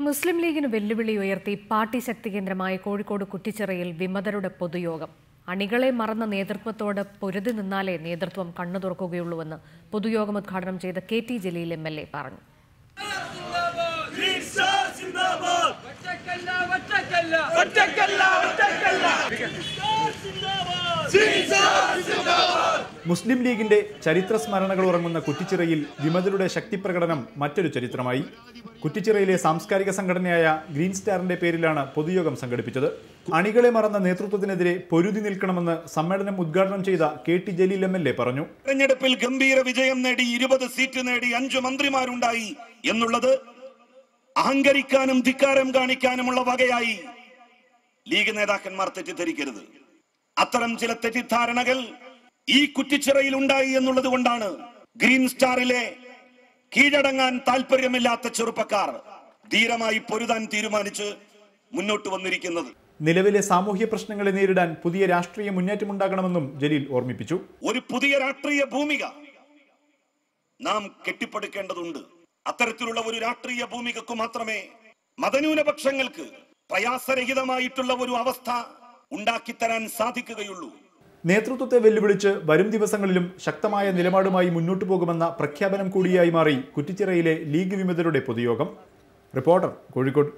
മുസ്ലിം ലീഗിന് വെല്ലുവിളി ഉയർത്തി പാർട്ടി ശക്തി കേന്ദ്രമായ കോഴിക്കോട് കുറ്റിച്ചിറയിൽ വിമതരുടെ പൊതുയോഗം. അണികളെ മറന്ന നേതൃത്വത്തോട് പൊരുതി നിന്നാലേ നേതൃത്വം കണ്ണു തുറക്കുകയുള്ളൂവെന്ന് പൊതുയോഗം ഉദ്ഘാടനം ചെയ്ത K T Jaleel M L A പറഞ്ഞു. ഒറ്റക്കല്ല ഒറ്റക്കല്ല ഒറ്റക്കല്ല മുസ്ലിം ലീഗിന്റെ ചരിത്ര സ്മരണകൾ ഉറങ്ങുന്ന കുറ്റിച്ചിറയിൽ വിമതരുടെ ശക്തിപ്രകടനം മറ്റൊരു ചരിത്രമായി. കുറ്റിച്ചിറയിലെ സാംസ്കാരിക സംഘടനയായ ഗ്രീൻ സ്റ്റാറിന്റെ പേരിലാണ് പൊതുയോഗം സംഘടിപ്പിച്ചത്. അണികളെ മറന്ന നേതൃത്വത്തിനെതിരെ പൊരുതി നിൽക്കണമെന്ന് സമ്മേളനം ഉദ്ഘാടനം ചെയ്ത K T Jaleel M L A പറഞ്ഞു. തെരഞ്ഞെടുപ്പിൽ ഗംഭീര വിജയം നേടി ഇരുപത് സീറ്റ് നേടി അഞ്ചു മന്ത്രിമാരുണ്ടായി എന്നുള്ളത് അഹങ്കരിക്കാനും ധിക്കാരം കാണിക്കാനുമുള്ള വകയായി. ലീഗ് നേതാക്കന്മാർ തെറ്റിദ്ധരിക്കരുത്. അത്തരം ചില തെറ്റിദ്ധാരണകൾ ഈ കുറ്റിച്ചിറയിൽ ഉണ്ടായി എന്നുള്ളത് കൊണ്ടാണ് ഗ്രീൻ സ്റ്റാറിലെ കീഴടങ്ങാൻ താല്പര്യമില്ലാത്ത ചെറുപ്പക്കാർ ധീരമായി പൊരുതാൻ തീരുമാനിച്ച് മുന്നോട്ട് വന്നിരിക്കുന്നത്. നിലവിലെ സാമൂഹ്യ പ്രശ്നങ്ങളെ നേരിടാൻ പുതിയ രാഷ്ട്രീയ മുന്നേറ്റമുണ്ടാകണമെന്നും ജലീൽ ഓർമ്മിപ്പിച്ചു. ഒരു പുതിയ രാഷ്ട്രീയ ഭൂമിക നാം കെട്ടിപ്പടുക്കേണ്ടതുണ്ട്. അത്തരത്തിലുള്ള ഒരു രാഷ്ട്രീയ ഭൂമികക്ക് മാത്രമേ മതന്യൂനപക്ഷങ്ങൾക്ക് പ്രയാസരഹിതമായിട്ടുള്ള ഒരു അവസ്ഥ ഉണ്ടാക്കിത്തരാൻ സാധിക്കുകയുള്ളൂ. നേതൃത്വത്തെ വെല്ലുവിളിച്ച് വരും ദിവസങ്ങളിലും ശക്തമായ നിലപാടുമായി മുന്നോട്ടു പോകുമെന്ന പ്രഖ്യാപനം കൂടിയായി മാറി കുറ്റിച്ചിറയിലെ ലീഗ് വിമതരുടെ പൊതുയോഗം. റിപ്പോർട്ടർ കോഴിക്കോട്.